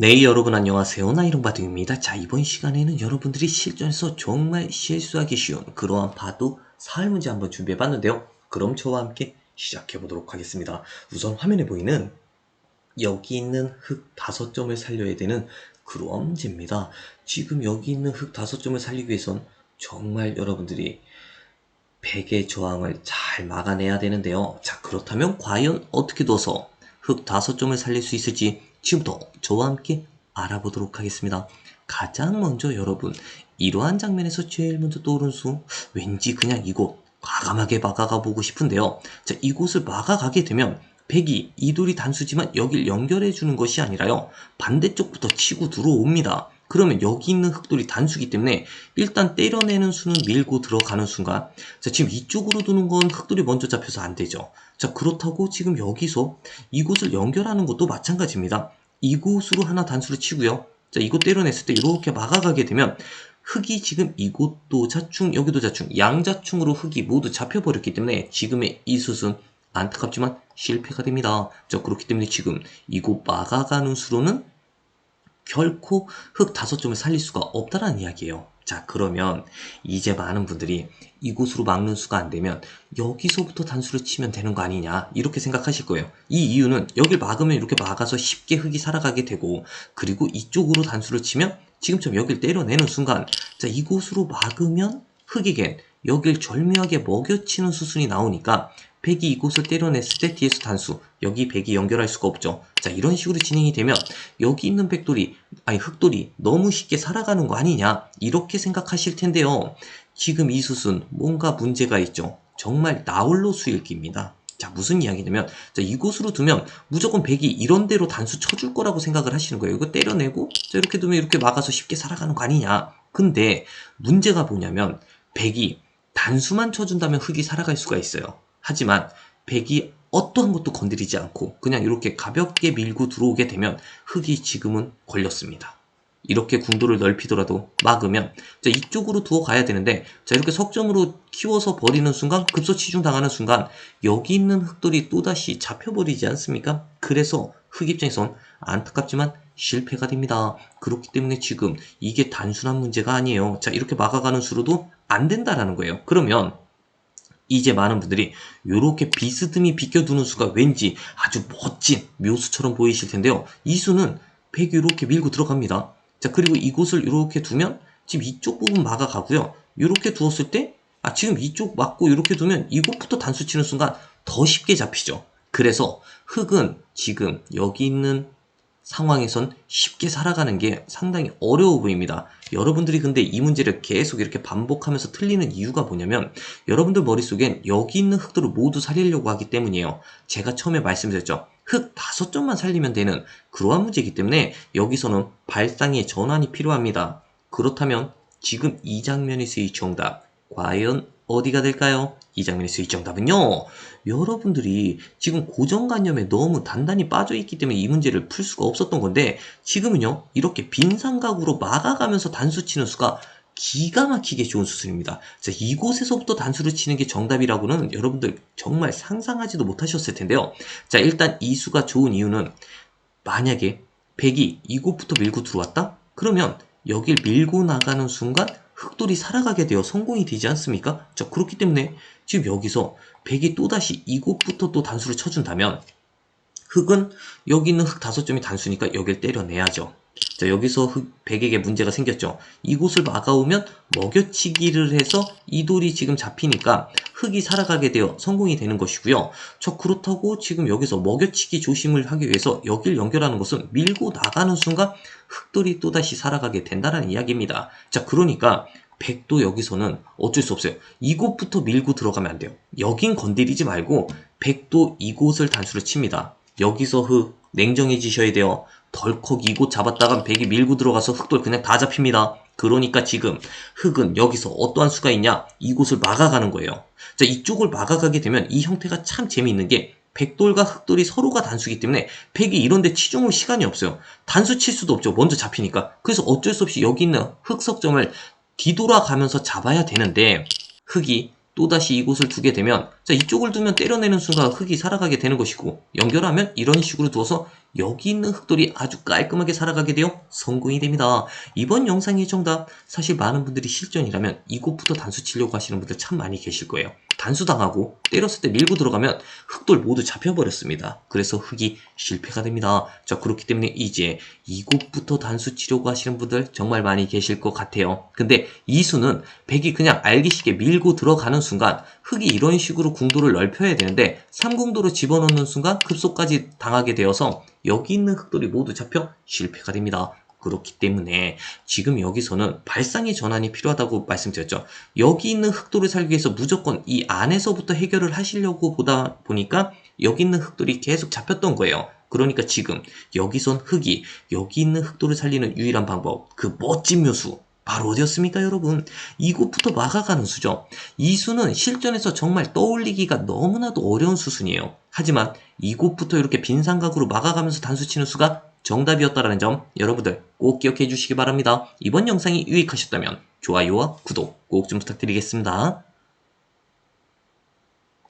네, 여러분 안녕하세요. 나이롱바둑입니다. 자, 이번 시간에는 여러분들이 실전에서 정말 실수하기 쉬운 그러한 바둑 사활 문제 한번 준비해 봤는데요. 그럼 저와 함께 시작해 보도록 하겠습니다. 우선 화면에 보이는 여기 있는 흙 다섯 점을 살려야 되는 그러한 문제입니다. 지금 여기 있는 흙 다섯 점을 살리기 위해선 정말 여러분들이 백의 저항을 잘 막아내야 되는데요. 자, 그렇다면 과연 어떻게 둬서 흙 다섯 점을 살릴 수 있을지 지금부터 저와 함께 알아보도록 하겠습니다. 가장 먼저 여러분, 이러한 장면에서 제일 먼저 떠오른 수, 왠지 그냥 이곳 과감하게 막아가 보고 싶은데요. 자, 이곳을 막아가게 되면 백이 이돌이 단수지만 여길 연결해 주는 것이 아니라요. 반대쪽부터 치고 들어옵니다. 그러면 여기 있는 흑돌이 단수기 때문에 일단 때려내는 수는 밀고 들어가는 순간 자 지금 이쪽으로 두는 건 흑돌이 먼저 잡혀서 안 되죠. 자 그렇다고 지금 여기서 이곳을 연결하는 것도 마찬가지입니다. 이곳으로 하나 단수를 치고요. 자 이곳 때려냈을 때 이렇게 막아가게 되면 흑이 지금 이곳도 자충 여기도 자충 양자충으로 흑이 모두 잡혀버렸기 때문에 지금의 이 숫은 안타깝지만 실패가 됩니다. 자 그렇기 때문에 지금 이곳 막아가는 수로는 결코 흙 다섯 점을 살릴 수가 없다라는 이야기예요. 자, 그러면 이제 많은 분들이 이곳으로 막는 수가 안 되면 여기서부터 단수를 치면 되는 거 아니냐 이렇게 생각하실 거예요. 이 이유는 여길 막으면 이렇게 막아서 쉽게 흙이 살아가게 되고 그리고 이쪽으로 단수를 치면 지금처럼 여길 때려내는 순간 자, 이곳으로 막으면 흙이겐 여길 절묘하게 먹여치는 수순이 나오니까 백이 이곳을 때려냈을 때 뒤에서 단수 여기 백이 연결할 수가 없죠. 자 이런 식으로 진행이 되면 여기 있는 백돌이 아니 흑돌이 너무 쉽게 살아가는 거 아니냐? 이렇게 생각하실 텐데요. 지금 이 숫은 뭔가 문제가 있죠. 정말 나홀로 수일기입니다. 자 무슨 이야기냐면 자 이곳으로 두면 무조건 백이 이런 대로 단수 쳐줄 거라고 생각을 하시는 거예요. 이거 때려내고 자 이렇게 두면 이렇게 막아서 쉽게 살아가는 거 아니냐? 근데 문제가 뭐냐면 백이 단수만 쳐준다면 흑이 살아갈 수가 있어요 하지만 백이 어떠한 것도 건드리지 않고 그냥 이렇게 가볍게 밀고 들어오게 되면 흙이 지금은 걸렸습니다. 이렇게 궁도를 넓히더라도 막으면 자 이쪽으로 두어 가야 되는데 자 이렇게 석점으로 키워서 버리는 순간 급소 치중 당하는 순간 여기 있는 흙들이 또다시 잡혀버리지 않습니까? 그래서 흙 입장에선 안타깝지만 실패가 됩니다. 그렇기 때문에 지금 이게 단순한 문제가 아니에요. 자 이렇게 막아가는 수로도 안 된다라는 거예요. 그러면 이제 많은 분들이 이렇게 비스듬히 비껴두는 수가 왠지 아주 멋진 묘수처럼 보이실 텐데요. 이 수는 100 이렇게 밀고 들어갑니다. 자 그리고 이곳을 이렇게 두면 지금 이쪽 부분 막아가고요. 이렇게 두었을 때 아, 지금 이쪽 막고 이렇게 두면 이곳부터 단수 치는 순간 더 쉽게 잡히죠. 그래서 흙은 지금 여기 있는 상황에선 쉽게 살아가는 게 상당히 어려워 보입니다. 여러분들이 근데 이 문제를 계속 이렇게 반복하면서 틀리는 이유가 뭐냐면 여러분들 머릿속엔 여기 있는 흙들을 모두 살리려고 하기 때문이에요. 제가 처음에 말씀드렸죠. 흙 다섯 점만 살리면 되는 그러한 문제이기 때문에 여기서는 발상의 전환이 필요합니다. 그렇다면 지금 이 장면에서의 정답 과연 어디가 될까요? 이 장면에서 이 정답은요. 여러분들이 지금 고정관념에 너무 단단히 빠져있기 때문에 이 문제를 풀 수가 없었던 건데 지금은요. 이렇게 빈 삼각으로 막아가면서 단수 치는 수가 기가 막히게 좋은 수술입니다. 자, 이곳에서부터 단수를 치는 게 정답이라고는 여러분들 정말 상상하지도 못하셨을 텐데요. 자, 일단 이 수가 좋은 이유는 만약에 백이 이곳부터 밀고 들어왔다? 그러면 여길 밀고 나가는 순간 흑돌이 살아가게 되어 성공이 되지 않습니까? 자, 그렇기 때문에 지금 여기서 백이 또다시 이곳부터 또 단수를 쳐준다면 흑은 여기 있는 흑 다섯 점이 단수니까 여길 때려내야죠. 자, 여기서 흑, 백에게 문제가 생겼죠. 이곳을 막아오면 먹여치기를 해서 이 돌이 지금 잡히니까 흑이 살아가게 되어 성공이 되는 것이고요. 저 그렇다고 지금 여기서 먹여치기 조심을 하기 위해서 여길 연결하는 것은 밀고 나가는 순간 흑돌이 또다시 살아가게 된다는 이야기입니다. 자, 그러니까 백도 여기서는 어쩔 수 없어요. 이곳부터 밀고 들어가면 안 돼요. 여긴 건드리지 말고 백도 이곳을 단수를 칩니다. 여기서 흑 냉정해지셔야 돼요. 덜컥 이곳 잡았다가 백이 밀고 들어가서 흑돌 그냥 다 잡힙니다. 그러니까 지금 흑은 여기서 어떠한 수가 있냐? 이곳을 막아가는 거예요. 자, 이쪽을 막아가게 되면 이 형태가 참 재미있는 게 백돌과 흑돌이 서로가 단수기 때문에 백이 이런데 치중을 시간이 없어요. 단수 칠 수도 없죠. 먼저 잡히니까. 그래서 어쩔 수 없이 여기 있는 흑석점을 뒤돌아가면서 잡아야 되는데 흑이 또다시 이곳을 두게 되면 자 이쪽을 두면 때려내는 순간 흙이 살아가게 되는 것이고 연결하면 이런 식으로 두어서 여기 있는 흙돌이 아주 깔끔하게 살아가게 되어 성공이 됩니다. 이번 영상의 정답 사실 많은 분들이 실전이라면 이곳부터 단수 치려고 하시는 분들 참 많이 계실 거예요. 단수 당하고 때렸을 때 밀고 들어가면 흙돌 모두 잡혀버렸습니다. 그래서 흙이 실패가 됩니다. 자 그렇기 때문에 이제 이곳부터 단수 치려고 하시는 분들 정말 많이 계실 것 같아요. 근데 이 수는 백이 그냥 알기 쉽게 밀고 들어가는 순간 흙이 이런 식으로 궁도를 넓혀야 되는데 3궁도로 집어넣는 순간 급소까지 당하게 되어서 여기 있는 흙돌이 모두 잡혀 실패가 됩니다. 그렇기 때문에 지금 여기서는 발상의 전환이 필요하다고 말씀드렸죠. 여기 있는 흑돌을 살기 위해서 무조건 이 안에서부터 해결을 하시려고 보다 보니까 여기 있는 흑돌이 계속 잡혔던 거예요. 그러니까 지금 여기선 흙이 여기 있는 흑돌을 살리는 유일한 방법 그 멋진 묘수 바로 어디였습니까 여러분 이곳부터 막아가는 수죠 이 수는 실전에서 정말 떠올리기가 너무나도 어려운 수순이에요 하지만 이곳부터 이렇게 빈 삼각으로 막아가면서 단수 치는 수가 정답이었다는 점 여러분들 꼭 기억해 주시기 바랍니다. 이번 영상이 유익하셨다면 좋아요와 구독 꼭 좀 부탁드리겠습니다